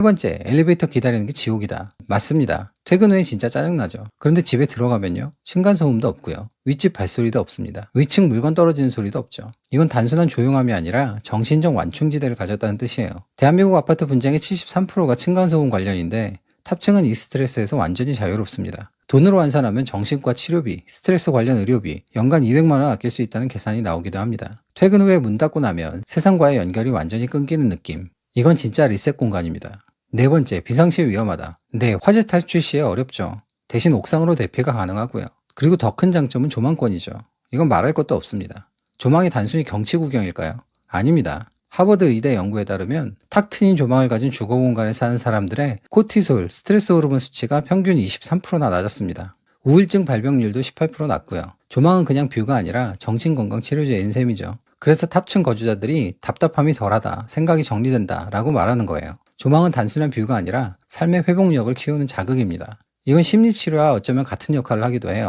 세 번째, 엘리베이터 기다리는 게 지옥이다. 맞습니다. 퇴근 후에 진짜 짜증나죠. 그런데 집에 들어가면요. 층간소음도 없고요. 윗집 발소리도 없습니다. 위층 물건 떨어지는 소리도 없죠. 이건 단순한 조용함이 아니라 정신적 완충지대를 가졌다는 뜻이에요. 대한민국 아파트 분쟁의 73%가 층간소음 관련인데 탑층은 이 스트레스에서 완전히 자유롭습니다. 돈으로 환산하면 정신과 치료비, 스트레스 관련 의료비, 연간 200만 원 아낄 수 있다는 계산이 나오기도 합니다. 퇴근 후에 문 닫고 나면 세상과의 연결이 완전히 끊기는 느낌. 이건 진짜 리셋 공간입니다. 네 번째, 비상시 위험하다. 네, 화재 탈출 시에 어렵죠. 대신 옥상으로 대피가 가능하고요. 그리고 더 큰 장점은 조망권이죠. 이건 말할 것도 없습니다. 조망이 단순히 경치 구경일까요? 아닙니다. 하버드 의대 연구에 따르면 탁 트인 조망을 가진 주거 공간에 사는 사람들의 코티솔, 스트레스 호르몬 수치가 평균 23%나 낮았습니다. 우울증 발병률도 18% 낮고요. 조망은 그냥 뷰가 아니라 정신건강 치료제인 셈이죠. 그래서 탑층 거주자들이 답답함이 덜하다, 생각이 정리된다 라고 말하는 거예요. 조망은 단순한 뷰가 아니라 삶의 회복력을 키우는 자극입니다. 이건 심리치료와 어쩌면 같은 역할을 하기도 해요.